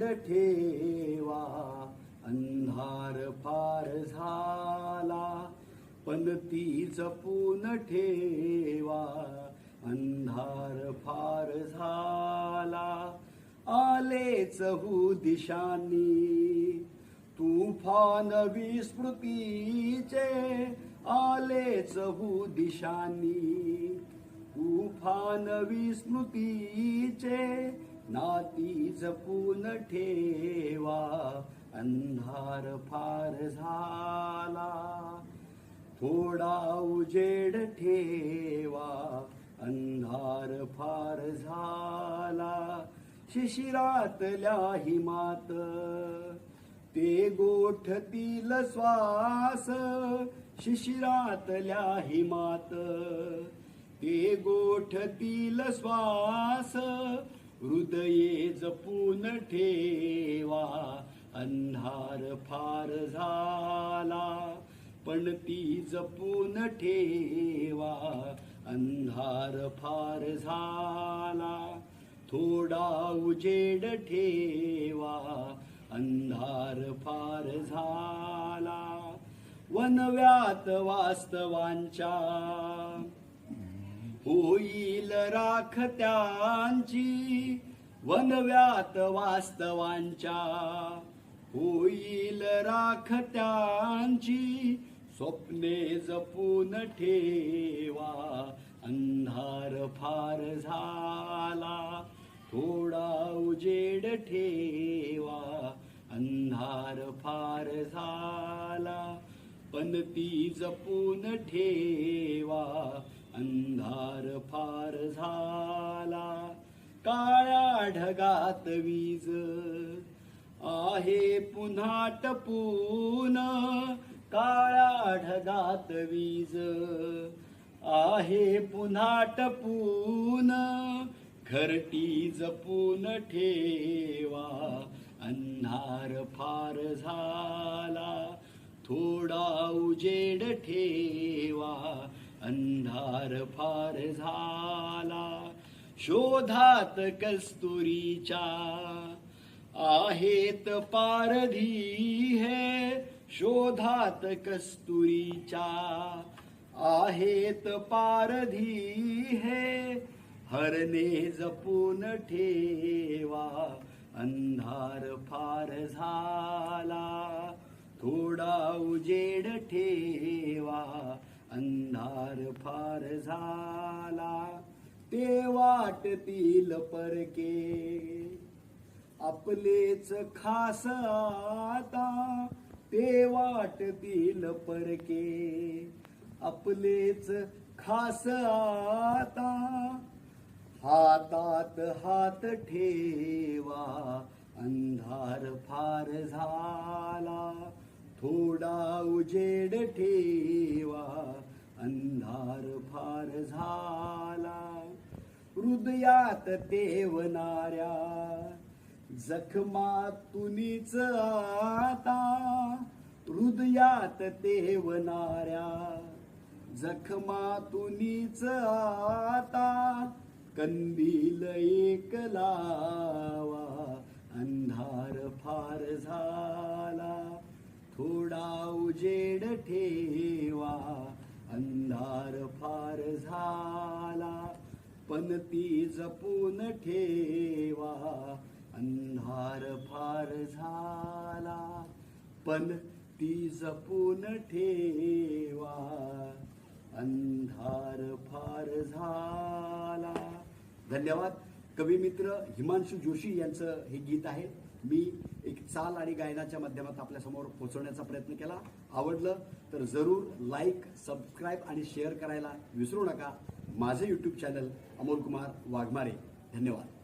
थोडा ठेवा. अंधार फार झाला पण ती जपून ठेवा. अंधार फार झाला आलेच चहू दिशांनी. तुफान विस्मृतीचे आलेच चहू दिशांनी. तुफान विस्मृतीचे नाती जपून ठेवा अंधार फार झाला. थोडा उजेड ठेवा अंधार फार झाला. शिशिरातल्या हिमात ते गोठतील श्वास शिशिरातल्या हिमात ते गोठतील श्वास हृदये जपून ठेवा अंधार फार झाला. पण ती जपून ठेवा अंधार फार झाला. थोडा उजेड ठेवा अंधार फार झाला. वनव्यात वास्तवांच्या होईल राख त्यांची वनव्यात वास्तवांच्या. होईल राखत्यांची स्वप्ने जपून ठेवा. अंधार फार झाला थोडा उजेड ठेवा. अंधार फार झाला पण ती जपून ठेवा. अंधार फार झाला काळ्या ढगात वीज. आहे पुन्हा टपून काळ्या ढगात वीज. आहे पुन्हा टपून घरटी जपून ठेवा. अंधार फार झाला थोडा उजेड ठेवा. अंधार फार झाला शोधात कस्तुरीच्या. आहेत पारधी हे शोधात कस्तुरीच्या. आहेत पारधी हे हरणे जपून ठेवा. अंधार फार झाला थोडा उजेड ठेवा. अंधार फार झाला ते वाटतील परके. आपलेच खास आता ते वाटतील परके. आपलेच खास आता हातात हात ठेवा अंधार फार झाला थोडा उजेड ठेवा. अंधार फार झाला. हृदयात तेवणाऱ्या जखमातुनीच आता. हृदयात तेवणाऱ्या जखमातुनीच आता. कंदील एक लावा. अंधार फार झाला. थोडा उजेड ठेवा. झाला. पण ती जपून ठेवा. अंधार फार झाला. पण ती जपून ठेवा. अंधार फार झाला. धन्यवाद. कवी मित्र हिमांशू जोशी यांचं हे गीत आहे. मी चाल आणि गायनाच्या माध्यमात आपल्यासमोर पोहोचवण्याचा प्रयत्न केला. आवडलं तर जरूर लाईक सबस्क्राईब आणि शेअर करायला विसरू नका. माझे यूट्यूब चॅनल अमोल कुमार वाघमारे. धन्यवाद.